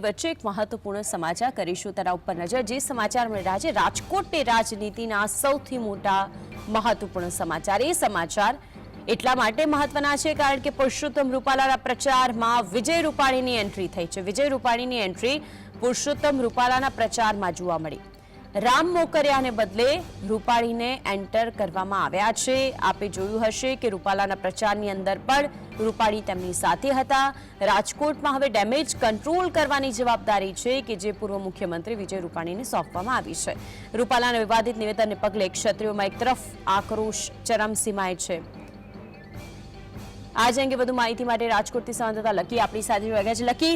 વચ્ચે એક મહત્વપૂર્ણ સમાચાર કરીશું. તેના ઉપર નજર જે સમાચાર મળી રહ્યા છે, રાજકોટની રાજનીતિના સૌથી મોટા મહત્વપૂર્ણ સમાચાર. એ સમાચાર એટલા માટે મહત્વના છે કારણ કે પુરુષોત્તમ રૂપાલાના પ્રચારમાં વિજય રૂપાણીની એન્ટ્રી થઈ છે. વિજય રૂપાણીની એન્ટ્રી પુરુષોત્તમ રૂપાલાના પ્રચારમાં જોવા મળી. રામ મોકરિયાને બદલે રૂપાણીને એન્ટર કરવામાં આવ્યા છે. આપે જોયું હશે કે રૂપાલાના પ્રચારની અંદર પણ રૂપાણી તેમની સાથે હતા. રાજકોટમાં હવે ડેમેજ કંટ્રોલ કરવાની જવાબદારી છે કે જે પૂર્વ મુખ્યમંત્રી વિજય રૂપાણીને સોંપવામાં આવી છે. રૂપાલાના વિવાદિત નિવેદનને પગલે ક્ષત્રિયોમાં એક તરફ આક્રોશ ચરમસીમાએ છે. આજ અંગે વધુ માહિતી માટે રાજકોટથી સંવાદદાતા લકી આપણી સાથે જોડાયા છે. લકી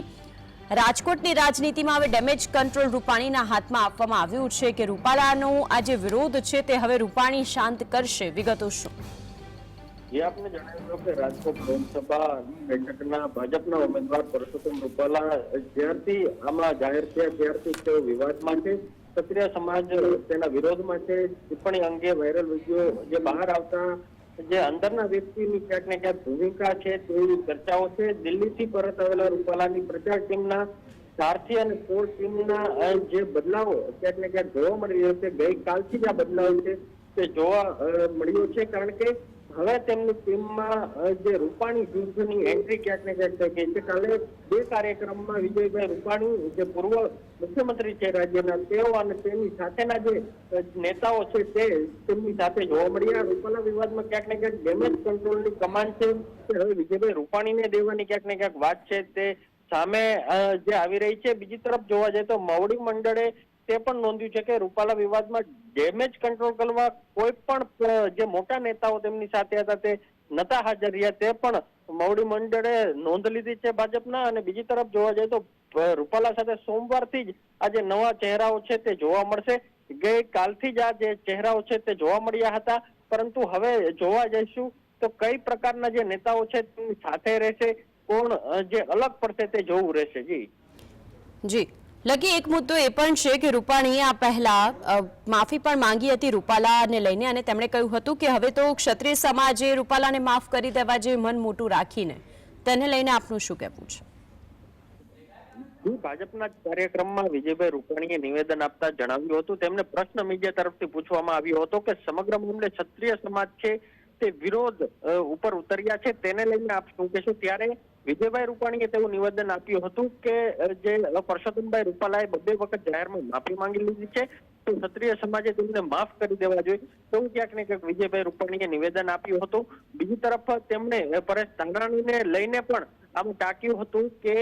રાજકોટની રાજનીતિમાં હવે ડેમેજ કંટ્રોલ રૂપાણીના હાથમાં આપવામાં આવ્યું છે કે રૂપાલાનો આ જે વિરોધ છે તે હવે રૂપાણી શાંત કરશે. વિગતો શું? જે આપને જણાવ્યું કે રાજકોટ લોકસભા બેઠકના ભાજપના ઉમેદવાર પરસોત્તમ રૂપાલા જ્યારથી આમાં જાહેર થયા ત્યારથી તેઓ વિવાદમાં છે ક્ષત્રિય સમાજ તેના વિરોધમાં છે ટિપ્પણી અંગે વાયરલ વીડિયો જે બહાર આવતા જે અંદરના વ્યક્તિની ક્યાંક ને ક્યાંક ભૂમિકા છે તેવી ચર્ચાઓ છે. દિલ્હીથી પરત આવેલા રૂપાલાની પ્રચાર ટીમના સારથી અને કોર ટીમના જે બદલાવો ક્યાંક ને ક્યાંક જોવા મળી રહ્યો છે. ગઈકાલથી જ આ બદલાવ છે. તે જોવા મળ્યો છે કારણ કે હવે તેમની ટીમમાં જે રૂપાણી જૂથની એન્ટ્રી ક્યાંક ને ક્યાંક થઈ ગઈ છે. કાલે બે કાર્યક્રમમાં વિજયભાઈ રૂપાણી, જે પૂર્વ મુખ્યમંત્રી છે રાજ્યના, તેઓ અને તેમની સાથેના જે નેતાઓ છે તે તેમની સાથે જોવા મળ્યા રૂપાલા વિવાદમાં ક્યાંક ને ક્યાંક ડેમેજ કંટ્રોલની કમાન્ડ છે. હવે વિજયભાઈ રૂપાણીને દેવાની ક્યાંક ને ક્યાંક વાત છે. તે સામે જે આવી રહી છે. બીજી તરફ જોવા જાય તો મવડી મંડળે તે પણ નોંધ્યું છે કે રૂપાલા વિવાદમાં ડેમેજ કંટ્રોલ કરવા કોઈ પણ જે મોટા નેતાઓ તેમની સાથે હતા તે નતા હાજર રહ્યા. તે પણ મવડી મંડળે નોંધ લીધી છે ભાજપના અને બીજી તરફ જોવા જઈએ તો રૂપાલા સાથે સોમવારથી જ આ જે નવા ચહેરાઓ છે તે જોવા મળશે. ગઈ કાલથી જ આ જે ચહેરાઓ છે તે જોવા મળ્યા હતા. પરંતુ હવે જોવા જઈશું તો કઈ પ્રકારના જે નેતાઓ છે તેમની સાથે રહેશે, કોણ જે અલગ પડશે તે જોવું રહેશે. જી. જી. લકી એક મુદ્દો એ પણ છે કે રૂપાણીએ આ પહેલા માફી પણ માંગી હતી રૂપાલાને લઈને અને તેમણે કહ્યું હતું કે હવે તો ક્ષત્રિય સમાજે રૂપાલાને માફ કરી દેવા જે મન મોટું રાખીને તેને લઈને આપનું શું કહેવું છે? ભાજપના કાર્યક્રમમાં વિજયભાઈ રૂપાણીએ નિવેદન આપતા જણાવ્યું હતું. તેમને પ્રશ્ન મીડિયા તરફથી પૂછવામાં આવ્યો હતો કે સમગ્ર મામલે ક્ષત્રિય સમાજ છે તે વિરોધ ઉપર ઉતર્યા છે તેને લઈને આપ શું કહેશો? ત્યારે વિજયભાઈ રૂપાણીએ તેવું નિવેદન આપ્યું હતું કે જે પરસોત્તમભાઈ રૂપાલાએ બબે વખત જાહેરમાં માફી માંગી લીધી છે, તો ક્ષત્રિય સમાજે તેમને માફ કરી દેવા જોઈએ. તેવું ક્યાંક ને ક્યાંક વિજયભાઈ રૂપાણીએ નિવેદન આપ્યું હતું. બીજી તરફ તેમણે પરેશ ધાનાણીને લઈને પણ આમ ટાંક્યું હતું કે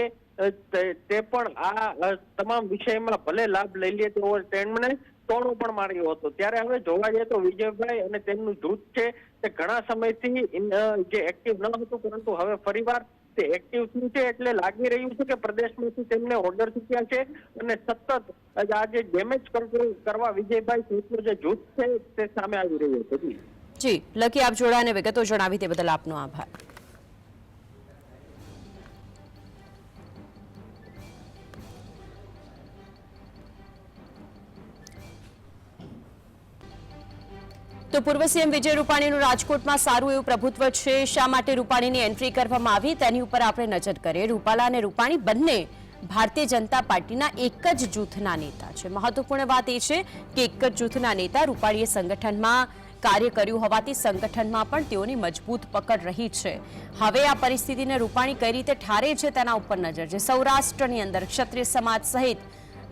તે પણ આ તમામ વિષયમાં ભલે લાભ લઈ લે તેવો તેમણે ટોણો પણ માર્યો હતો. ત્યારે હવે જોવા જઈએ તો વિજયભાઈ અને તેમનું જૂથ છે તે ઘણા સમયથી જે એક્ટિવ ન હતું, પરંતુ હવે ફરીવાર તે એક્ટિવ થયું છે એટલે લાગી રહ્યું છે કે પ્રદેશમાંથી તેમને ઓર્ડર ચૂક્યા છે અને સતત આ જે ડેમેજ કંટ્રોલ કરવા વિજયભાઈ સહિતનું જે જૂથ છે તે સામે આવી રહ્યું જી. જી, લકી આપ જોડાને વિગતો જણાવી તે બદલ આપનો આભાર તો પૂર્વ સીએમ વિજય રૂપાણીનું રાજકોટમાં સારું એવું પ્રભુત્વ છે. શા માટે રૂપાણીની એન્ટ્રી કરવામાં આવી? તેની ઉપર આપણે નજર કરીએ. રૂપાલા અને રૂપાણી બંને ભારતીય જનતા પાર્ટીના એક જ જૂથના નેતા છે. મહત્વપૂર્ણ વાત એ છે કે એક જ જૂથના નેતા રૂપાણીએ સંગઠનમાં કાર્ય કર્યું હોવાથી સંગઠનમાં પણ તેઓની મજબૂત પકડ રહી છે. હવે આ પરિસ્થિતિને રૂપાણી કઈ રીતે ઠારે છે તેના ઉપર નજર છે. સૌરાષ્ટ્રની અંદર ક્ષત્રિય સમાજ સહિત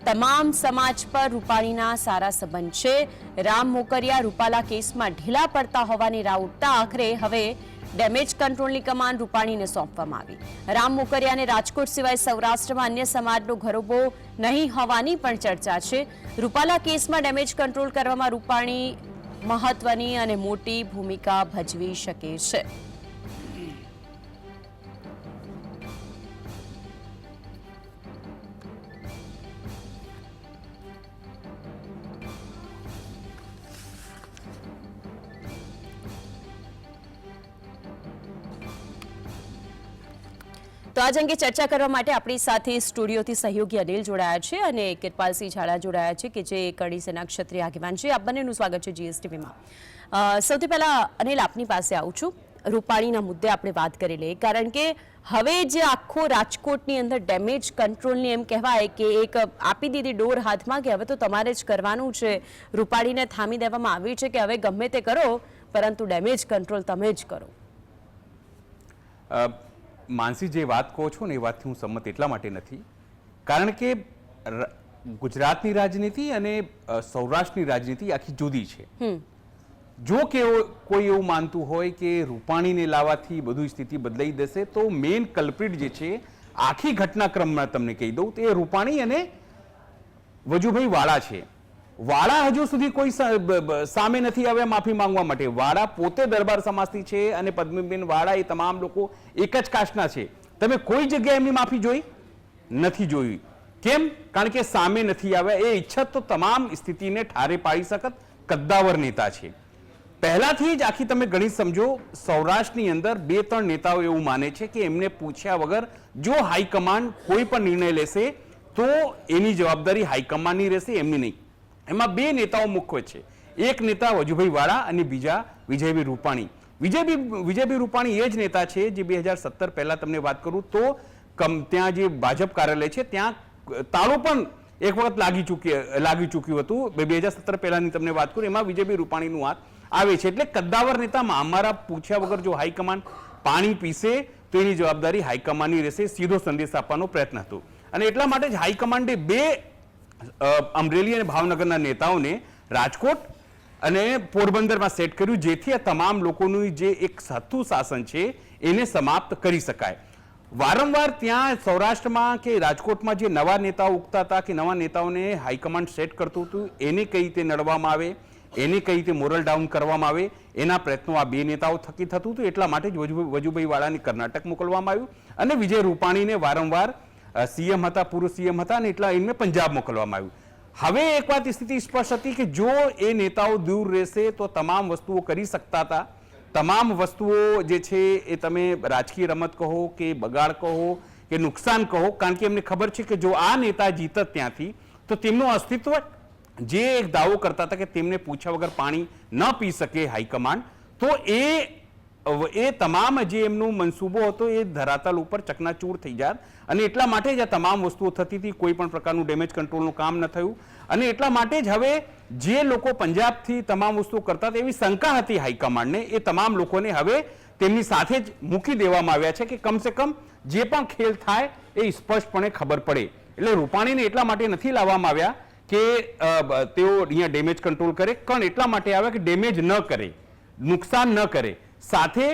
તમામ સમાજ પર રૂપાણીના સારા સંબંધ છે. રામ મોકરિયા રૂપાલા કેસમાં ઢીલા પડતા હોવાની રાહ ઉઠતા આખરે હવે ડેમેજ કંટ્રોલની કમાન રૂપાણીને સોંપવામાં આવી. રામ મોકરિયાને રાજકોટ સિવાય સૌરાષ્ટ્રમાં અન્ય સમાજનો ઘરોબો નહીં હોવાની પણ ચર્ચા છે. રૂપાલા કેસમાં ડેમેજ કંટ્રોલ કરવામાં રૂપાણી મહત્વની અને મોટી ભૂમિકા ભજવી શકે છે. તો આજ અંગે ચર્ચા કરવા માટે આપણી સાથે સ્ટુડિયોથી સહયોગી અનિલ જોડાયા છે અને કિરપાલસિંહ ઝાલા જોડાયા છે કે જે કડી સેના ક્ષત્રિય આગેવાન છે. આપ બંનેનું સ્વાગત છે જીએસટીવીમાં. સૌથી પહેલાં અનિલ, આપની પાસે આવું છું. રૂપાણીના મુદ્દે આપણે વાત કરી લઈએ. કારણ કે હવે જે આખો રાજકોટની અંદર ડેમેજ કંટ્રોલની એમ કહેવાય કે એક આપી દીધી ડોર હાથમાં કે હવે તો તમારે જ કરવાનું છે. રૂપાણીને થામી દેવામાં આવ્યું છે કે હવે ગમે તે કરો, પરંતુ ડેમેજ કંટ્રોલ તમે જ કરો. માનસી જે વાત કહો છો ને એ વાતથી હું સંમત એટલા માટે નથી. કારણ કે ગુજરાતની રાજનીતિ અને સૌરાષ્ટ્રની રાજનીતિ આખી જુદી છે. જો કે કોઈ એવું માનતું હોય કે રૂપાણીને લાવવાથી બધું સ્થિતિ બદલાઈ જશે તો મેઇન કલ્પ્રિટ જે છે આખી ઘટનાક્રમમાં તમને કહી દઉં તો એ રૂપાણી અને વજુભાઈ વાળા છે. વાળા હજુ સુધી કોઈ સામે નથી આવ્યા, માફી માંગવા માટે. વાળા પોતે દરબાર સમાજથી છે અને પદ્મીબેન વાળા એ તમામ લોકો એક જ કાસ્ટના છે. તમે કોઈ જગ્યાએ એમની માફી જોઈ? નથી જોઈ કેમ? કારણ કે સામે નથી આવ્યા. એ ઈચ્છત તો તમામ સ્થિતિને ઠારે પાડી શકત કદ્દાવર નેતા છે. પહેલાથી જ આખી તમે ગણિત સમજો, સૌરાષ્ટ્રની અંદર બે ત્રણ નેતાઓ એવું માને છે કે એમને પૂછ્યા વગર જો હાઈકમાન્ડ કોઈ પણ નિર્ણય લેશે, તો એની જવાબદારી હાઈકમાન્ડની રહેશે, એમની નહીં. એમાં બે નેતાઓ મુખ્ય છે. એક નેતા વજુભાઈ વાળા અને બીજા વિજયભાઈ રૂપાણી. વિજયભાઈ વિજયભાઈ રૂપાણી એ જ નેતા છે જે બે હજાર સત્તર પહેલા તમને વાત કરું તો કમ, ત્યાં જે ભાજપ કાર્યાલય છે, ત્યાં તાળું પણ એક વખત લાગી ચૂકી લાગી ચૂક્યું હતું. બે હજાર સત્તર પહેલાની તમને વાત કરું, એમાં વિજયભાઈ રૂપાણીનું હાથ આવે છે. એટલે કદ્દાવર નેતામાં અમારા પૂછ્યા વગર જો હાઈકમાન્ડ પાણી પીશે તો એની જવાબદારી હાઈકમાન્ડની રહેશે, સીધો સંદેશ આપવાનો પ્રયત્ન હતો. અને એટલા માટે જ હાઈકમાન્ડે બે અમરેલી અને ભાવનગરના નેતાઓને રાજકોટ અને પોરબંદરમાં સેટ કર્યું, જેથી આ તમામ લોકોનું જે એક સત્તુ શાસન છે, એને સમાપ્ત કરી શકાય. વારંવાર ત્યાં સૌરાષ્ટ્રમાં કે રાજકોટમાં જે નવા નેતાઓ ઉગતા હતા કે નવા નેતાઓને હાઈકમાન્ડ સેટ કરતું હતું, એને કઈ રીતે નડવામાં આવે, એને કઈ રીતે મોરલ ડાઉન કરવામાં આવે, એના પ્રયત્નો આ બે નેતાઓ થકી થતું હતું, એટલા માટે જ વજુ- વજુભાઈ વાળાને કર્ણાટક મોકલવામાં આવ્યું. અને વિજય રૂપાણીને વારંવાર સીએમ હતા, પૂર્વ સીએમ હતા અને એટલા એમને પંજાબ મોકલવામાં આવ્યું. હવે એક વાત સ્થિતિ સ્પષ્ટ હતી કે જો એ નેતાઓ દૂર રહેશે તો તમામ વસ્તુઓ કરી શકતા હતા. તમામ વસ્તુઓ જે છે એ તમે રાજકીય રમત કહો કે બગાડ કહો કે નુકસાન કહો, કારણ કે એમને ખબર છે કે જો આ નેતા જીતત ત્યાંથી, તો તેમનું અસ્તિત્વ જે એક દાવો કરતા હતા કે તેમને પૂછ્યા વગર પાણી ન પી શકે હાઈકમાન્ડ, તો એ એ તમામ જે એમનો મનસૂબો હતો એ ધરાતલ ઉપર ચકનાચૂર થઈ જાત. અને એટલા માટે જ આ તમામ વસ્તુઓ થતી હતી, કોઈ પણ પ્રકારનું ડેમેજ કંટ્રોલનું કામ ન થયું. અને એટલા માટે જ હવે જે લોકો પંજાબથી તમામ વસ્તુઓ કરતા હતા, એવી શંકા હતી હાઈકમાન્ડને. એ તમામ લોકોને હવે તેમની સાથે જ મૂકી દેવામાં આવ્યા છે કે કમસે કમ જે પણ ખેલ થાય એ સ્પષ્ટપણે ખબર પડે. એટલે રૂપાણીને એટલા માટે નથી લાવવામાં આવ્યા કે તેઓ અહીંયા ડેમેજ કંટ્રોલ કરે. પણ એટલા માટે આવ્યા કે ડેમેજ ન કરે, નુકસાન ન કરે. સાથે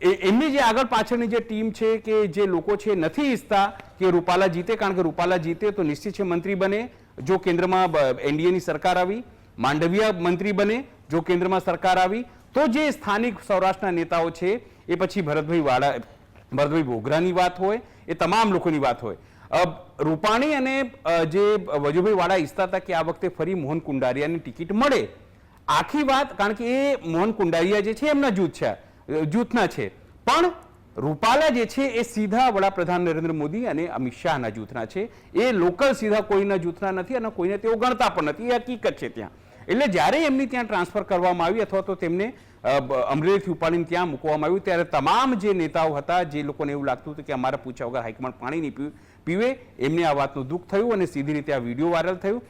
એમની જે આગળ પાછળની જે ટીમ છે કે જે લોકો છે, નથી ઈચ્છતા કે રૂપાલા જીતે, કારણ કે રૂપાલા જીતે તો નિશ્ચિત છે મંત્રી બને. જો કેન્દ્રમાં એનડીએની સરકાર આવી, માંડવિયા મંત્રી બને, જો કેન્દ્રમાં સરકાર આવી, તો જે સ્થાનિક સૌરાષ્ટ્રના નેતાઓ છે, એ પછી ભરતભાઈ વાળા ભરતભાઈ બોગરાની વાત હોય, એ તમામ લોકોની વાત હોય. રૂપાણી અને જે વજુભાઈ વાળા ઈચ્છતા હતા કે આ વખતે ફરી મોહન કુંડારિયાની ટિકિટ મળે. આખી વાત, કારણ કે એ મોહન કુંડારિયા જે છે, એમના જૂથ છે. જૂથના છે. પણ રૂપાલા જે છે એ સીધા વડાપ્રધાન નરેન્દ્ર મોદી અને અમિત શાહના જૂથના છે. એ લોકલ સીધા કોઈના જૂથના નથી અને કોઈને તેઓ ગણતા પણ નથી. એ હકીકત છે ત્યાં. એટલે જ્યારે એમની ત્યાં ટ્રાન્સફર કરવામાં આવી અથવા તો તેમને અમરેલીથી ઉપાડીને ત્યાં મૂકવામાં આવ્યું, ત્યારે તમામ જે નેતાઓ હતા, જે લોકોને એવું લાગતું હતું કે અમારા પૂછ્યા વગર હાઈકમાન્ડ પાણી નહીં પીવે, એમને આ વાતનું દુઃખ થયું અને સીધી રીતે આ વીડિયો વાયરલ થયું.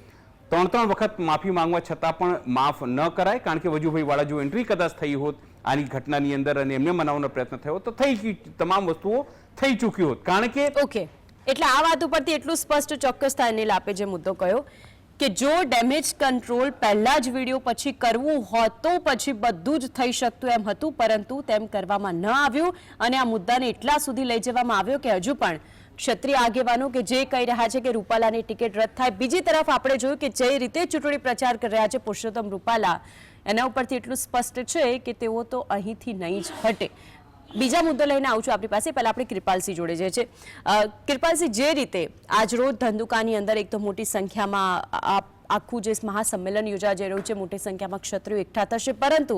ત્રણ ત્રણ વખત માફી માંગવા છતાં પણ માફ ન કરાય, કારણ કે વજુભાઈ વાળા જો એન્ટ્રી કદાચ થઈ હોત આની ઘટનાની અંદર અને એમને મનાવવાનો પ્રયત્ન થયો તો થઈ તમામ વસ્તુઓ થઈ ચૂક્યું હોત. કારણ કે ઓકે. એટલે આ વાત ઉપરથી એટલું સ્પષ્ટ ચોક્કસ થાય અનિલ આપે જે મુદ્દો કહ્યો કે જો ડેમેજ કંટ્રોલ પહેલા જ વીડિયો પછી કરવું હોત તો પછી બધું જ થઈ શકતું એમ હતું, પરંતુ તેમ કરવામાં ન આવ્યું અને આ મુદ્દાને એટલા સુધી લઈ જવામાં આવ્યો કે હજુ પણ ક્ષત્રિય આગેવાનો કે જે કહી રહ્યા છે કે રૂપાલાની ટિકિટ રદ થાય. બીજી તરફ આપણે જોયું કે જે રીતે ચૂંટણી પ્રચાર કરી રહ્યા છે પુરુષોત્તમ રૂપાલા, એના ઉપરથી એટલું સ્પષ્ટ છે કે તેઓ તો અહીંથી નહીં જ હટે. બીજા મુદ્દો લઈને આવું છું આપણી પાસે. પહેલાં આપણે કૃપાલસિંહ જોડે જે છે કૃપાલસિંહ, જે રીતે આજરોજ ધંધુકાની અંદર એક તો મોટી સંખ્યામાં આખું જે મહાસંમેલન યોજા જઈ રહ્યું છે, મોટી સંખ્યામાં ક્ષત્રિયો એકઠા થશે. પરંતુ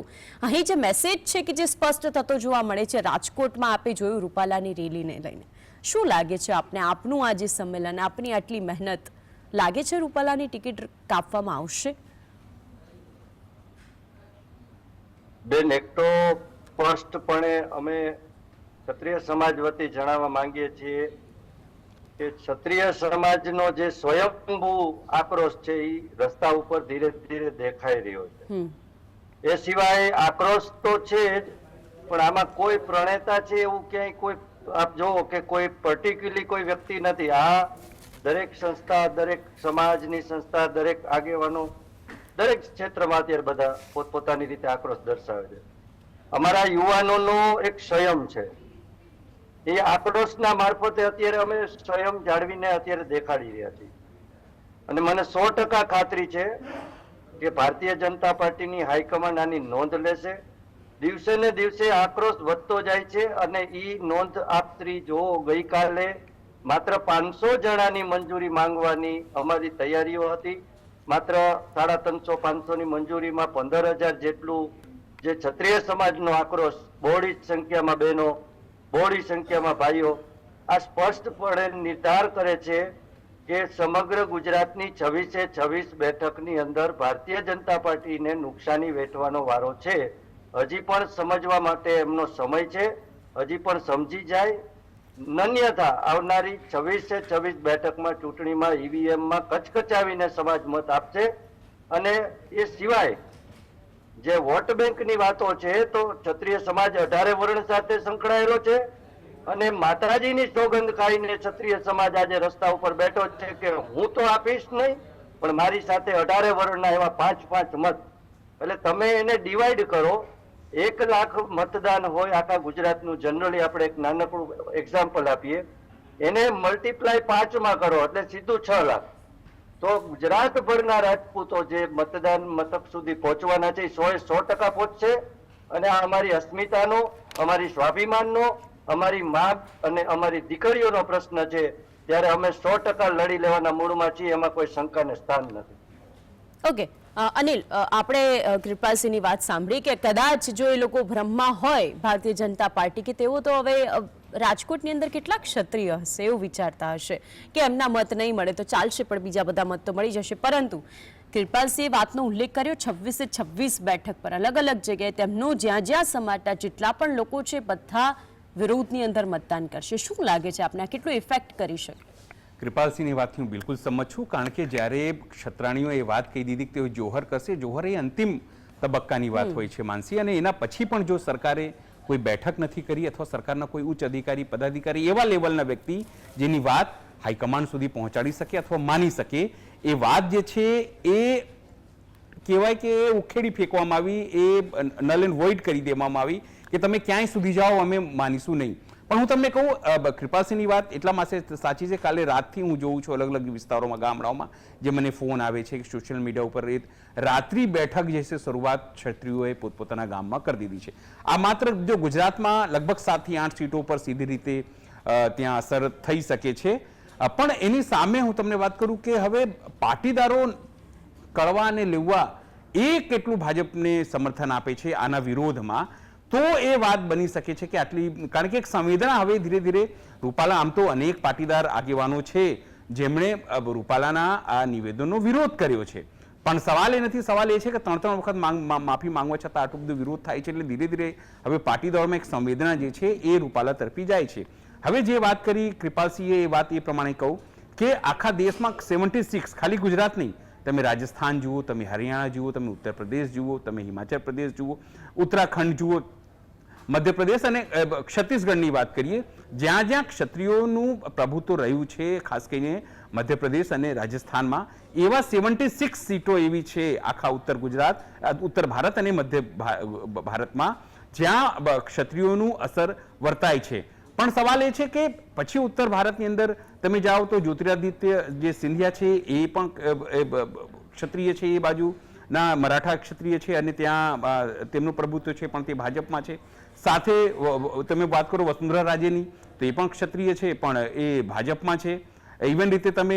અહીં જે મેસેજ છે કે જે સ્પષ્ટ થતો જોવા મળે છે, રાજકોટમાં આપે જોયું રૂપાલાની રેલીને લઈને. શું લાગે છે આપને આપનું આ જે સંમેલન આપની આટલી મહેનત લાગે છે રૂપાલાની ટિકિટ કાપવામાં આવશે? બેન એક તો સ્પષ્ટપણે અમે ક્ષત્રિય સમાજ વતી જણાવવા માંગીએ છીએ કે ક્ષત્રિય સમાજનો જે સ્વયંભૂ આક્રોશ છે એ રસ્તા ઉપર ધીરે ધીરે દેખાઈ રહ્યો છે. એ સિવાય આક્રોશ તો છે જ પણ આમાં કોઈ પ્રણેતા છે એવું ક્યાંય કોઈ આપ જોવો કે કોઈ પર્ટિક્યુલરલી કોઈ વ્યક્તિ નથી. આ દરેક સંસ્થા, દરેક સમાજની સંસ્થા, દરેક આગેવાનો, દરેક ક્ષેત્રમાં અત્યારે બધા પોતપોતાની રીતે આક્રોશ દર્શાવે છે. અમારા યુવાનોનો એક સંયમ છે. એ આક્રોશના મારફતે અત્યારે અમે સ્વયં જાળવીને અત્યારે દેખાડી રહ્યા છીએ. અને મને સો ટકા ખાતરી છે કે ભારતીય જનતા પાર્ટીની હાઈકમાન્ડ આની નોંધ લેશે દિવસે ને દિવસે આક્રોશ વધતો જાય છે અને ઈ નોંધ આપત્રી જો ગઈકાલે માત્ર પાંચસો જણાની મંજૂરી માંગવાની અમારી તૈયારીઓ હતી. માત્ર સાડા ત્રણસો પાંચસો ની મંજૂરીમાં પંદર હજાર જેટલું જે ક્ષત્રિય સમાજનો આક્રોશ, બહોળી સંખ્યામાં બહેનો, બહોળી સંખ્યામાં ભાઈઓ, આ સ્પષ્ટપણે નિર્ધાર કરે છે કે સમગ્ર ગુજરાતની છવ્વીસે છવ્વીસ બેઠકની અંદર ભારતીય જનતા પાર્ટીને નુકસાની વેઠવાનો વારો છે. હજી પણ સમજવા માટે એમનો સમય છે. હજી પણ સમજી જાય. નન્યથા આવનારી છવ્વીસે છવ્વીસ બેઠકમાં ચૂંટણીમાં ઈવીએમમાં કચકચાવીને સમાજ મત આપશે અને એ સિવાય જે વોટ બેંકની વાતો છે તો ક્ષત્રિય સમાજ અઢારે વર્ણ સાથે સંકળાયેલો છે અને માતાજીની સોગંદ ખાઈને ક્ષત્રિય સમાજ આજે રસ્તા ઉપર બેઠો છે કે હું તો આપીશ નહીં, પણ મારી સાથે અઢારે વર્ણના એવા પાંચ પાંચ મત. એટલે તમે એને ડિવાઈડ કરો એક લાખ મતદાન હોય આખા ગુજરાતનું. જનરલી આપણે એક નાનકડું એક્ઝામ્પલ આપીએ. એને મલ્ટીપ્લાય પાંચમાં કરો, એટલે સીધું છ લાખ. તો ગુજરાતભરના રાજપૂતો જે મતદાન મથક સુધી પહોંચવાના છે સો સો ટકા પહોંચશે. અને આ અમારી અસ્મિતાનો, અમારી સ્વાભિમાનનો, અમારી મા અને અમારી દીકરીઓનો પ્રશ્ન છે, ત્યારે અમે સો ટકા લડી લેવાના મૂળમાં છીએ, એમાં કોઈ શંકાને સ્થાન નથી. ઓકે અનિલ આપણે અ, કૃપાલસિંહની વાત સાંભળી કે કદાચ જો એ લોકો ભ્રમમાં હોય ભારતીય જનતા પાર્ટી કે તેઓ તો હવે રાજકોટની અંદર કેટલા ક્ષત્રિય હશે એવું વિચારતા હશે કે એમના મત નહીં મળે તો ચાલશે પણ બીજા બધા મત તો મળી જશે. પરંતુ કૃપાલસિંહે વાતનો ઉલ્લેખ કર્યો છવ્વીસે છવ્વીસ બેઠક પર અલગ અલગ જગ્યાએ તેમનું જ્યાં જ્યાં સમાટા જેટલા પણ લોકો છે બધા વિરોધની અંદર મતદાન કરશે. શું લાગે છે આપને? કેટલું ઇફેક્ટ કરી શકે? કૃપાલસિંહની વાતથી હું બિલકુલ સંમત છું કારણ કે જ્યારે ક્ષત્રાણીઓ એ વાત કહી દીધી કે તેઓ જોહર કરશે જોહર એ અંતિમ તબક્કાની વાત હોય છે માનસી. અને એના પછી પણ જો સરકારે કોઈ બેઠક નથી કરી અથવા સરકારના કોઈ ઉચ્ચ અધિકારી પદાધિકારી એવા લેવલના વ્યક્તિ જેની વાત હાઈકમાન્ડ સુધી પહોંચાડી શકે અથવા માની શકે એ વાત જે છે એ કહેવાય કે ઉખેડી ફેંકવામાં આવી એ નલ એન્ડ વોઇડ કરી દેવામાં આવી કે તમે ક્યાંય સુધી જાઓ અમે માનીશું નહીં. પણ હું તમને કહું કૃપાસિંહની વાત એટલા માટે સાચી છે કાલે રાતથી હું જોઉં છું અલગ અલગ વિસ્તારોમાં, ગામડાઓમાં, જે મને ફોન આવે છે કે સોશિયલ મીડિયા ઉપર રાત્રિ બેઠક જે છે શરૂઆત ક્ષત્રિયોએ પોતપોતાના ગામમાં કરી દીધી છે. આ માત્ર જો ગુજરાતમાં લગભગ સાતથી આઠ સીટો પર સીધી રીતે ત્યાં અસર થઈ શકે છે. પણ એની સામે હું તમને વાત કરું કે હવે પાટીદારો કળવા અને લેવા એ કેટલું ભાજપને સમર્થન આપે છે આના વિરોધમાં તો એ વાત બની શકે છે કે આટલી, કારણ કે એક સંવેદના હવે ધીરે ધીરે રૂપાલા આમ તો અનેક પાટીદાર આગેવાનો છે, જેમણે રૂપાલાના આ નિવેદનનો વિરોધ કર્યો છે. પણ સવાલ એ નથી, સવાલ એ છે કે ત્રણ ત્રણ વખત માફી માંગવા છતાં આટલું બધું વિરોધ થાય છે એટલે ધીરે ધીરે હવે પાટીદારોમાં એક સંવેદના જે છે એ રૂપાલા તરફી જાય છે. હવે જે વાત કરી કૃપાલસિંહે એ વાત એ પ્રમાણે કહું કે આખા દેશમાં સેવન્ટી સિક્સ, ખાલી ગુજરાત નહીં, તમે રાજસ્થાન જુઓ, તમે હરિયાણા જુઓ, તમે ઉત્તર પ્રદેશ જુઓ, તમે હિમાચલ પ્રદેશ જુઓ, ઉત્તરાખંડ જુઓ મધ્યપ્રદેશ અને છત્તીસગઢની વાત કરીએ, જ્યાં જ્યાં ક્ષત્રિયોનું પ્રભુત્વ રહ્યું છે, ખાસ કરીને મધ્યપ્રદેશ અને રાજસ્થાનમાં, એવા સેવન્ટી સિક્સ સીટો એવી છે આખા ઉત્તર ગુજરાત ઉત્તર ભારત અને મધ્ય ભારતમાં, જ્યાં ક્ષત્રિયોનું અસર વર્તાય છે. પણ સવાલ એ છે કે પછી ઉત્તર ભારતની અંદર તમે જાઓ તો જ્યોતિરાદિત્ય જે સિંધિયા છે એ પણ ક્ષત્રિય છે એ બાજુના મરાઠા ક્ષત્રિય છે અને ત્યાં તેમનું પ્રભુત્વ છે પણ તે ભાજપમાં છે. સાથે તમે વાત કરો વસુંધરા રાજેની, તો એ પણ ક્ષત્રિય છે, પણ એ ભાજપમાં છે. ઇવન રીતે તમે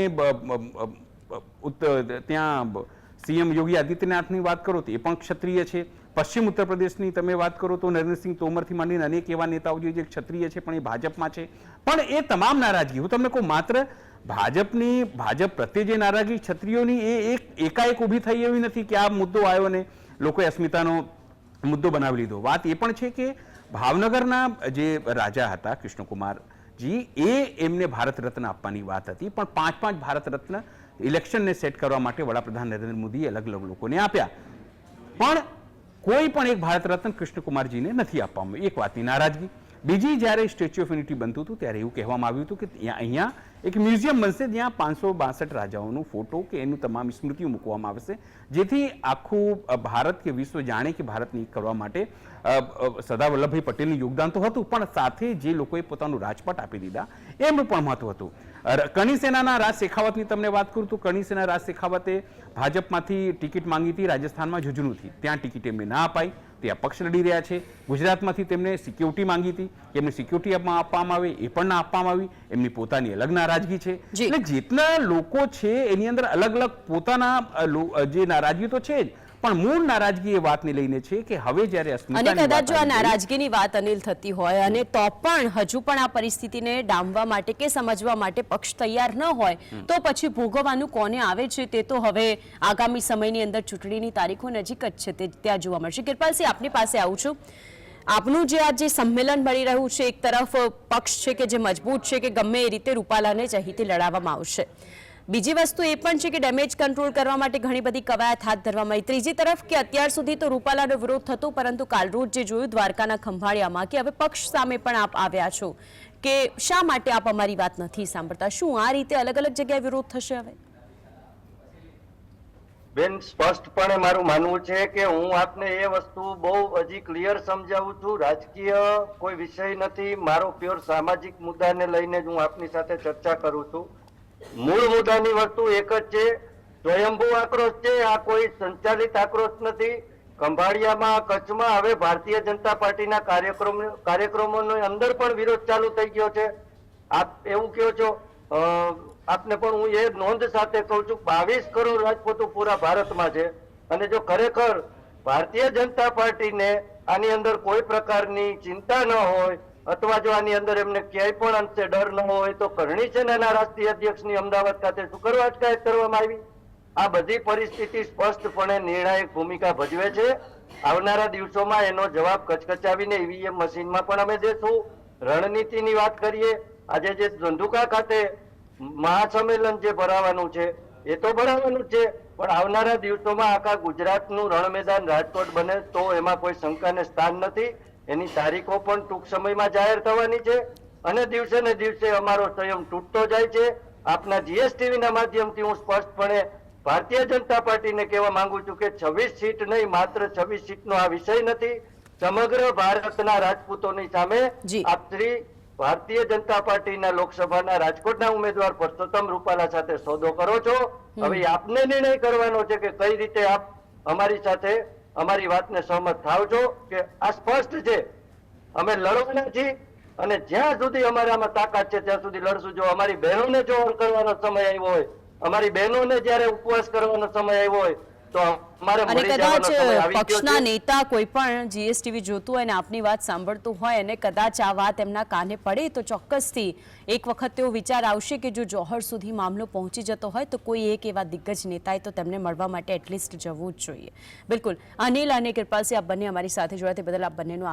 ત્યાં સીએમ યોગી આદિત્યનાથની વાત કરો તો એ પણ ક્ષત્રિય છે. પશ્ચિમ ઉત્તર પ્રદેશની તમે વાત કરો તો નરેન્દ્રસિંહ તોમરથી માંડીને અનેક એવા નેતાઓ જે ક્ષત્રિય છે, પણ એ ભાજપમાં છે. પણ એ તમામ નારાજગી, હું તમને કહું માત્ર ભાજપની, ભાજપ પ્રત્યે જે નારાજગી ક્ષત્રિયોની એ એક, એકાએક ઊભી થઈ એવી નથી કે આ મુદ્દો આવ્યો ને લોકોએ અસ્મિતાનો મુદ્દો બનાવી લીધો. વાત એ પણ છે કે ભાવનગરના જે રાજા હતા કૃષ્ણકુમારજી એ એમને ભારત રત્ન આપવાની વાત હતી. પણ પાંચ પાંચ ભારત રત્ન ઇલેક્શનને સેટ કરવા માટે વડાપ્રધાન નરેન્દ્ર મોદીએ અલગ અલગ લોકોને આપ્યા. પણ કોઈ પણ એક ભારત રત્ન કૃષ્ણકુમારજીને નથી આપવામાં એક વાતની નારાજગી. બીજી જ્યારે સ્ટેચ્યુ ઓફ યુનિટી બનતું હતું ત્યારે એવું કહેવામાં આવ્યું હતું કે ત્યાં- અહીંયા એક મ્યુઝિયમ બનશે જ્યાં પાંચસો બાસઠ રાજાઓનો ફોટો કે એનું તમામ સ્મૃતિઓ મૂકવામાં આવશે. જેથી આખું ભારત કે વિશ્વ જાણે કે ભારતની કરવા માટે સરદાર વલ્લભભાઈ પટેલનું યોગદાન તો હતું પણ સાથે જે લોકોએ પોતાનું રાજપાટ આપી દીધા એમનું પણ મહત્વ હતું. અ, સેનાના રાજ શેખાવતની તમને વાત કરું તો સેના રાજ શેખાવતે ભાજપમાંથી ટિકિટ માંગી હતી રાજસ્થાનમાં ઝુંઝુનુથી ત્યાં ટિકિટ એમને ના અપાઈ. તે અપક્ષ લડી રહ્યા છે. ગુજરાતમાંથી તેમને સિક્યોરિટી માંગી હતી. કે એમને સિક્યોરિટી આપવામાં આવે એ પણ ના આપવામાં આવી. એમની પોતાની અલગ નારાજગી છે. એટલે જેટલા લોકો છે એની અંદર અલગ અલગ પોતાના જે નારાજગી તો છે જ. પણ મૂળ નારાજગી એ વાતને લઈને છે કે હવે જ્યારે અને કદાચ જો આ નારાજગીની વાત અનિલ થતી હોય અને તો પણ હજુ પણ આ પરિસ્થિતિને ડામવા માટે કે સમજવા માટે પક્ષ તૈયાર ન હોય તો પછી ભોગવવાનું કોને આવે છે તે તો હવે આગામી સમયની અંદર ચૂંટણીની તારીખો નજીક જ છે તે ત્યાં જોવા મળશે. કિરપાલસિંહ આપની પાસે આવું છું. આપનું જે આ જે સંમેલન મળી રહ્યું છે એક તરફ પક્ષ છે કે જે મજબૂત છે કે ગમે એ રીતે રૂપાલાને જ અહીંથી લડાવવામાં આવશે. બીજી વસ્તુ એ પણ છે કે ડેમેજ કંટ્રોલ કરવા માટે ઘણી બધી કવાયત હાથ ધરવામાં આવી. ત્રીજી તરફ કે અત્યાર સુધી તો રૂપાલાનો વિરોધ થતો, પરંતુ કાલરોજ જે જોયું દ્વારકાના ખંભાળિયામાં કે હવે પક્ષ સામે પણ આપ આવ્યા છો. કે શા માટે આપ અમારી વાત નથી સાંભળતા? શું આ રીતે અલગ અલગ જગ્યાએ વિરોધ થશે હવે? બેન, સ્પષ્ટપણે મારું માનવું છે કે હું આપને એ વસ્તુ બહુ હજી ક્લિયર સમજાવું છું. રાજકીય કોઈ વિષય નથી. મારો પ્યોર સામાજિક મુદ્દાને લઈને જ હું આપની સાથે ચર્ચા કરું છું. મૂળ મુદ્દાની વસ્તુ એક જ છે. સ્વયંભૂ આક્રોશ છે. આ કોઈ સંચાલિત આક્રોશ નથી. ખંભાળિયામાં, કચ્છમાં હવે ભારતીય જનતા પાર્ટીના કાર્યક્રમ, કાર્યક્રમોની અંદર પણ વિરોધ ચાલુ થઈ ગયો છે. આપ એવું કહો છો? આપને પણ હું એ નોંધ સાથે કહું છું, બાવીસ કરોડ રાજપૂતો પૂરા ભારતમાં છે. અને જો ખરેખર ભારતીય જનતા પાર્ટીને આની અંદર કોઈ પ્રકારની ચિંતા ન હોય અથવા જો આની અંદર એમને ક્યાંય પણ અંશે ડર ન હોય તો કરણી સેનાના રાષ્ટ્રીય અધ્યક્ષની અમદાવાદ ખાતે શું કરવા અટકાયત કરવામાં આવી. આ બધી પરિસ્થિતિ સ્પષ્ટપણે નિર્ણાયક ભૂમિકા ભજવે છે. આવનારા દિવસોમાં એનો જવાબ કચકચાવીને ઈવીએમ મશીનમાં પણ અમે દેશું. રણનીતિની વાત કરીએ, આજે જે ધંધુકા ખાતે મહાસંમેલન જે ભરાવાનું છે, એ તો ભરાવાનું છે, પણ આવનારા દિવસોમાં આખા ગુજરાતનું રણ મેદાન રાજકોટ બને તો એમાં કોઈ શંકાને સ્થાન નથી. એની તારીખો પણ ટૂંક સમયમાં જાહેર થવાની છે અને દિવસે ને દિવસે અમારો સંયમ તૂટતો જાય છે. આપના જીએસટીવી ના માધ્યમથી હું સ્પષ્ટપણે ભારતીય જનતા પાર્ટીને કહેવા માંગુ છું કે છવ્વીસ સીટ નહીં માત્ર છવ્વીસ સીટનો આ વિષય નથી. સમગ્ર ભારતના રાજપૂતોની સામે આપ શ્રી ભારતીય જનતા પાર્ટીના લોકસભાના રાજકોટના ઉમેદવાર પરસોત્તમ રૂપાલા સાથે સોદો કરો છો. હવે આપને નિર્ણય કરવાનો છે કે કઈ રીતે આપ અમારી સાથે અમારી વાતને સહમત થાવ છો કે આ સ્પષ્ટ છે. અમે લડવાના છીએ અને જ્યાં સુધી અમારામાં તાકાત છે, ત્યાં સુધી લડશું. જો અમારી બહેનોને જો કરવાનો સમય આવ્યો હોય, અમારી બહેનોને જ્યારે ઉપવાસ કરવાનો સમય આવ્યો હોય તો અમારે અને કદાચ જવાનો સમય આવી ગયો પક્ષના નેતા કોઈ પણ જીએસટીવી જોતું હોય અને આપની વાત સાંભળતું હોય અને કદાચ આ વાત એમના કાને પડે તો ચોક્કસથી એક વખત તેવો વિચાર આવશે કે જો જોહર સુધી મામલો પહોંચી જતો હોય તો કોઈ એક એવા દિગ્ગજ નેતાએ તો તેમને મળવા માટે એટલીસ્ટ જવું જ જોઈએ. બિલકુલ. અનિલ અને કૃપાલસિંહ આપ બંને અમારી સાથે જોડાયા તે બદલ આપ બંનેનો